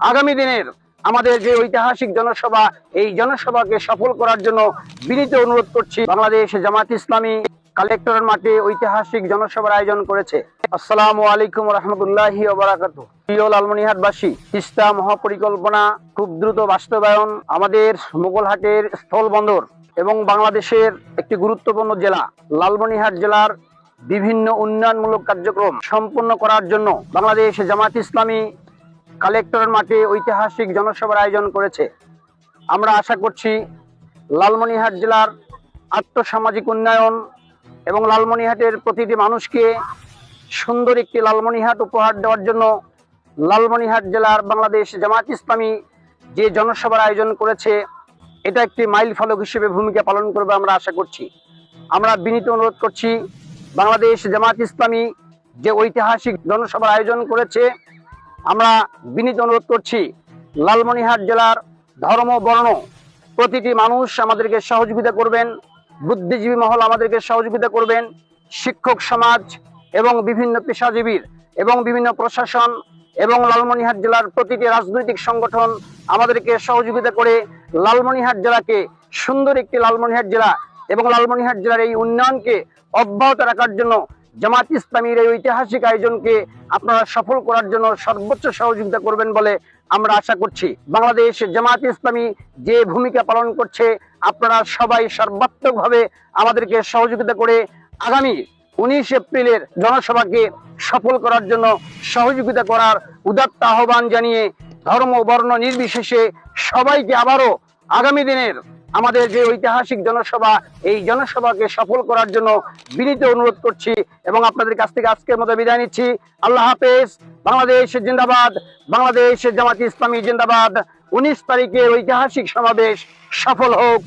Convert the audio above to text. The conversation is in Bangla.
আগামী দিনের আমাদের যে ঐতিহাসিক জনসভা, এই জনসভাকে সফল করার জন্য বিনীত অনুরোধ করছি, বাংলাদেশ জামাত ইসলামী কালেক্টরের মাঠে ঐতিহাসিক জনসভার আয়োজন করেছে। আসসালামু আলাইকুম রহমতুল্লাহি প্রিয় লালমনিহাটবাসী, তিস্তা মহাপরিকল্পনা খুব দ্রুত বাস্তবায়ন আমাদের মোগলহাটের স্থল বন্দর এবং বাংলাদেশের একটি গুরুত্বপূর্ণ জেলা, লালমনিহাট জেলার বিভিন্ন উন্নয়নমূলক কার্যক্রম সম্পন্ন করার জন্য বাংলাদেশ জামাত ইসলামী কালেক্টরের মাঠে ঐতিহাসিক জনসভার আয়োজন করেছে। আমরা আশা করছি লালমনিহাট জেলার আত্মসামাজিক উন্নয়ন এবং লালমনিহাটের প্রতিটি মানুষকে সুন্দর একটি লালমনিহাট উপহার দেওয়ার জন্য লালমনিহাট জেলার বাংলাদেশ জামাত ইসলামী যে জনসভার আয়োজন করেছে, এটা একটি মাইল ফলক হিসেবে ভূমিকা পালন করবে আমরা আশা করছি। আমরা বিনীত অনুরোধ করছি, বাংলাদেশ জামাত ইসলামী যে ঐতিহাসিক জনসভার আয়োজন করেছে আমরা বিনীত অনুরোধ করছি লালমনিহাট জেলার ধর্ম, বর্ণ প্রতিটি মানুষ আমাদেরকে সহযোগিতা করবেন, বুদ্ধিজীবী মহল আমাদেরকে সহযোগিতা করবেন, শিক্ষক সমাজ এবং বিভিন্ন পেশাজীবীর এবং বিভিন্ন প্রশাসন এবং লালমনিহাট জেলার প্রতিটি রাজনৈতিক সংগঠন আমাদেরকে সহযোগিতা করে লালমনিহাট জেলাকে সুন্দর একটি লালমনিহাট জেলা এবং লালমনিহাট জেলার এই উন্নয়নকে অব্যাহত রাখার জন্য জামাত ইসলামীর এই ঐতিহাসিক আয়োজনকে আপনারা সফল করার জন্য সর্বোচ্চ সহযোগিতা করবেন বলে আমরা আশা করছি। বাংলাদেশ জামাত ইসলামী যে ভূমিকা পালন করছে, আপনারা সবাই সর্বাত্মকভাবে আমাদেরকে সহযোগিতা করে আগামী উনিশ এপ্রিলের জনসভাকে সফল করার জন্য সহযোগিতা করার উদাত্ত আহ্বান জানিয়ে ধর্ম বর্ণ নির্বিশেষে সবাইকে আবারও আগামী দিনের আমাদের যে ঐতিহাসিক জনসভা, এই জনসভাকে সফল করার জন্য বিনীত অনুরোধ করছি এবং আপনাদের কাছ থেকে আজকের মতো বিদায় নিচ্ছি। আল্লাহ হাফেজ। বাংলাদেশ জিন্দাবাদ। বাংলাদেশ জামাত ইসলামী জিন্দাবাদ। উনিশ তারিখের ঐতিহাসিক সমাবেশ সফল হোক।